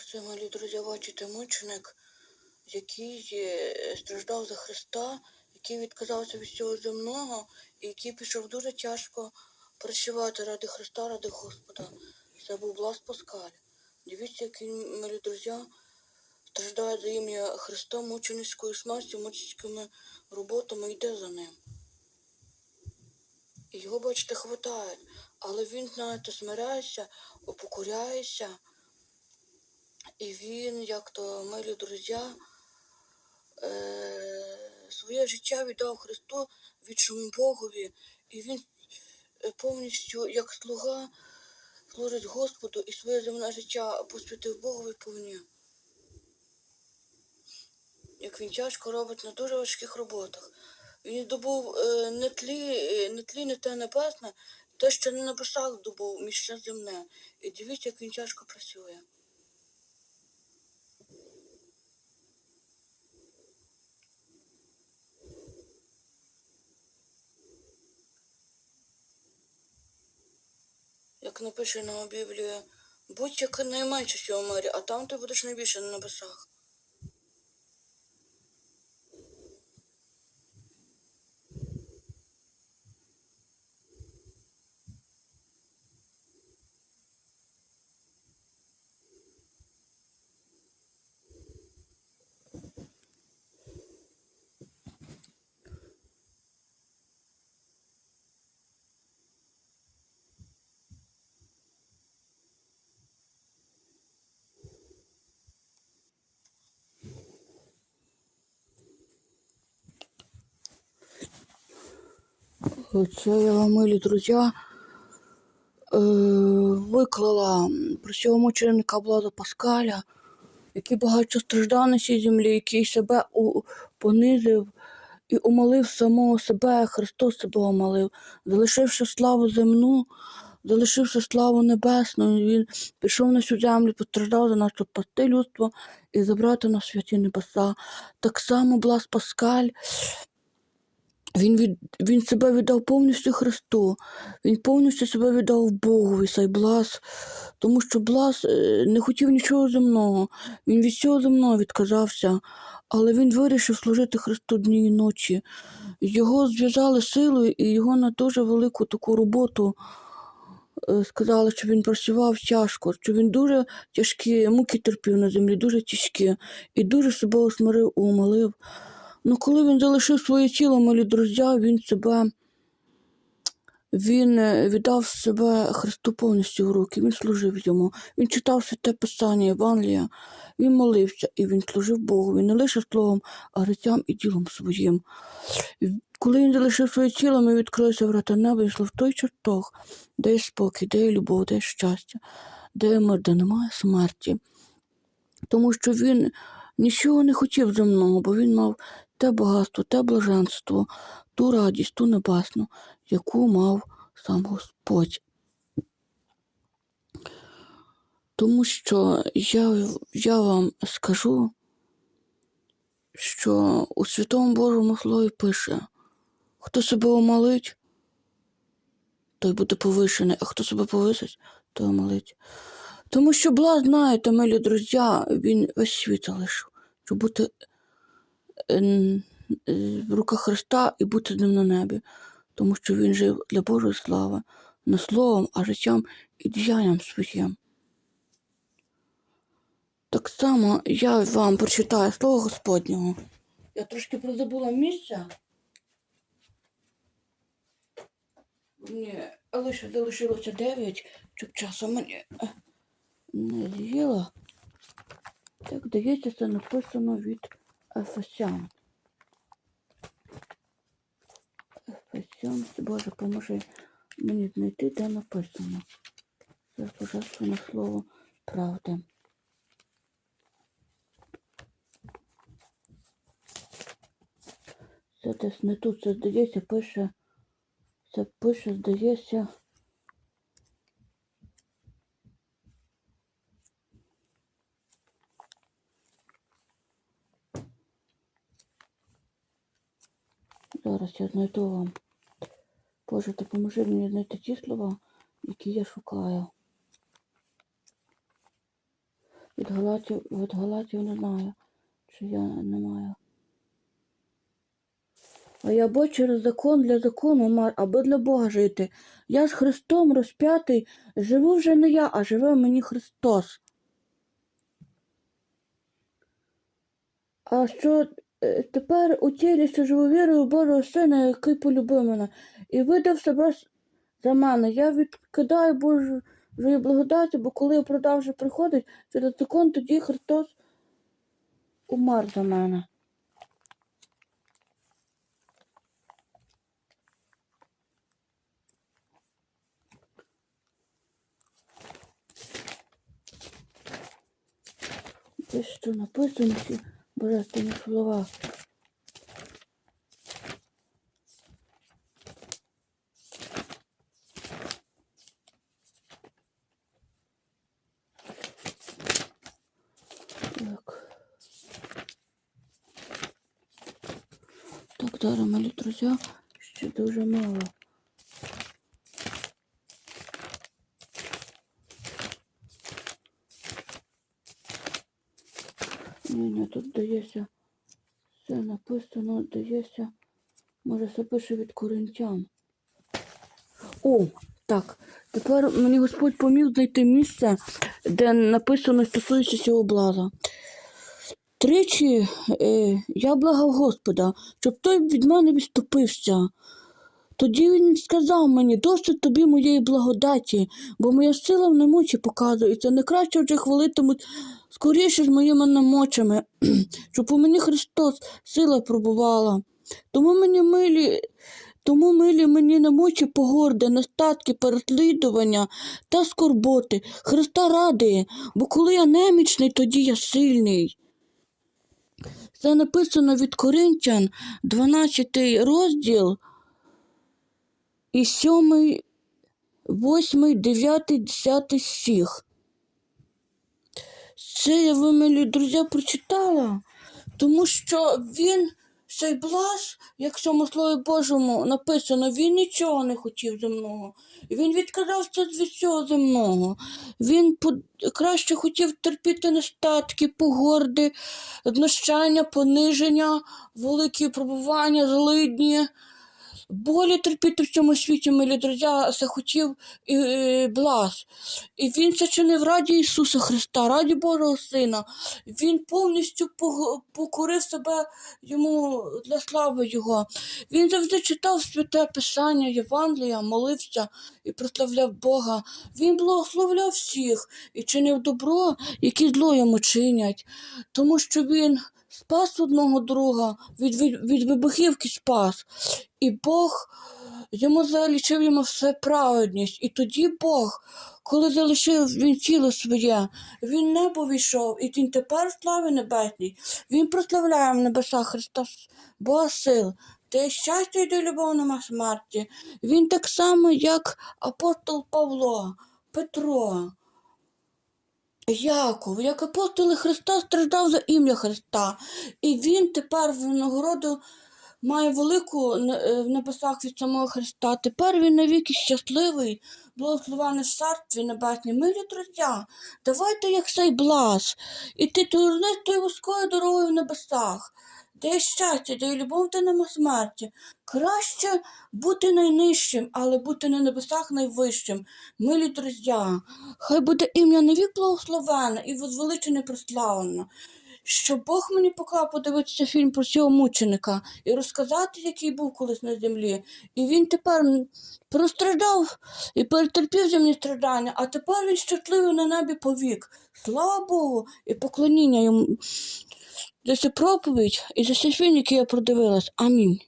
Оце, малі друзі, бачите, мученик, який е, страждав за Христа, який відказався від всього земного і який пішов дуже тяжко працювати ради Христа, ради Господа. Це був Блас Паскаль. Дивіться, як він, малі друзі, страждає за ім'я Христа мученицькою смертю, мученицькими роботами, йде за ним. І його, бачите, хватають. Але він, знаєте, смиряється, упокоряється. І він, як то милі друзі, е, своє життя віддав Христу, відчому Богові. І він е, повністю, як слуга, служить Господу і своє земне життя посвятив Богові повні. Як він тяжко робить на дуже важких роботах. Він добув е, не тлі, не тлі, не те небесне, те, що не на небесах добув, міще земне. І дивіться, як він тяжко працює. Як напише на Біблії, будь як найменше в цьому мирі, а там ти будеш найбільше на небесах. Це я вам, милі друзі, е, виклала про цього мученика Влада Паскаля, який багато страждав на цій землі, який себе у, понизив і умолив самого себе, Христос себе умолив, залишивши славу земну, залишивши славу небесну, він пішов на цю землю, постраждав за нас, щоб спасти людство і забрати на святі небеса. Так само Блас Паскаль. Він, від, він себе віддав повністю Христу, він повністю себе віддав Богові, цей Блас, тому що Блас е, не хотів нічого земного, він від всього земного відказався, але він вирішив служити Христу дні і ночі. Його зв'язали силою і його на дуже велику таку роботу е, сказали, що він працював тяжко, що він дуже тяжкі муки терпів на землі, дуже тяжкі, і дуже себе усмирив, умолив. Ну, коли він залишив своє тіло, милі друзі, він себе він е, віддав себе Христу повністю в руки, він служив йому. Він читав святе Писання, Євангелія, він молився і він служив Богу. Він не лише словом, а життям і ділом своїм. Коли він залишив своє тіло, ми відкрилися врата неба і йшло в той чертог, де є спокій, де є любов, де є щастя, де є мир, де немає смерті. Тому що він нічого не хотів земного, бо він мав те багатство, те блаженство, ту радість, ту небесну, яку мав сам Господь. Тому що я, я вам скажу, що у Святому Божому Слові пише, хто себе омалить, той буде повишений, а хто себе повисить, той омалить. Тому що благ, знаєте, милі друзі, він весь світ залишив, щоб бути в руках Христа і бути з ним на небі, тому що він жив для Божої слави, не словом, а життям і діянням своїм. Так само я вам прочитаю слово Господнього. Я трошки прозабула місце. Мені лише залишилося 9, щоб часу мені е, не з'їла. Так, здається, це написано від Ефесян. Ефесян, Боже, поможи мені знайти, де написано. Це божественне слово правди. Це десь не тут, це здається, пише. Це пише, здається. Зараз я знайду вам. Боже, допоможи мені знайти ті слова, які я шукаю. От Галатів, от Галатів не знаю, чи я не маю. А я бо через закон для закону маю, аби для Бога жити. Я з Христом розп'ятий, живу вже не я, а живе мені Христос. А що тепер у тілі що живу Божого Сина, який полюбив мене, і видав себе за мене. Я відкидаю Божої благодаті, бо коли оправдав вже приходить через закон, тоді Христос умер за мене. Те, що написано божественні слова. Так. Так, зараз, малі друзі, ще дуже мало. Ні, тут дається все написано, дається. Може, все пише від коринтян. О, так. Тепер мені Господь поміг знайти місце, де написано стосується цього блага. Тричі е, я благав Господа, щоб той від мене відступився. Тоді він сказав мені, досить тобі моєї благодаті, бо моя сила в немочі показується. Не краще вже хвалитимуть скоріше з моїми немочами, щоб у мені Христос сила пробувала. Тому мені милі, тому милі мені немочі погорди, нестатки, переслідування та скорботи. Христа радує, бо коли я немічний, тоді я сильний. Це написано від Коринтян, 12 розділ і 7, 8, 9, 10 стих. Це я ви, милі друзі, прочитала, тому що він, цей блаз, як в цьому Слові Божому написано, він нічого не хотів земного. Він відказався від всього земного. Він краще хотів терпіти нестатки, погорди, знущання, пониження, великі пробування, злидні. Болі терпіти в цьому світі, милі друзі, захотів і, і блаз. І він це чинив раді Ісуса Христа, раді Божого Сина. Він повністю покорив себе йому для слави Його. Він завжди читав святе Писання, Євангелія, молився і прославляв Бога. Він благословляв всіх і чинив добро, які зло йому чинять, тому що він спас одного друга, від, від, від вибухівки спас. І Бог йому залічив йому все праведність. І тоді Бог, коли залишив він тіло своє, він небо війшов, і він тепер в славі небесній. Він прославляє в небесах Христа Бога сил. Де щастя і де любов нема смерті. Він так само, як апостол Павло, Петро, Яков, як апостоли Христа страждав за ім'я Христа. І він тепер в нагороду має велику е, в небесах від самого Христа. Тепер він навіки щасливий, благословений в царстві небесній. Милі друзі, давайте як цей блаз, іти турнистою вузькою дорогою в небесах. Де щастя, де любов, де нема смерті. Краще бути найнижчим, але бути на небесах найвищим. Милі друзі, хай буде ім'я навік благословене і возвеличене прославлено. Що Бог мені поклав подивитися фільм про цього мученика і розказати, який був колись на землі. І він тепер м, простраждав і перетерпів земні страждання, а тепер він щасливий на небі повік. Слава Богу і поклоніння йому за цю проповідь і за цей фільм, який я продивилась. Амінь.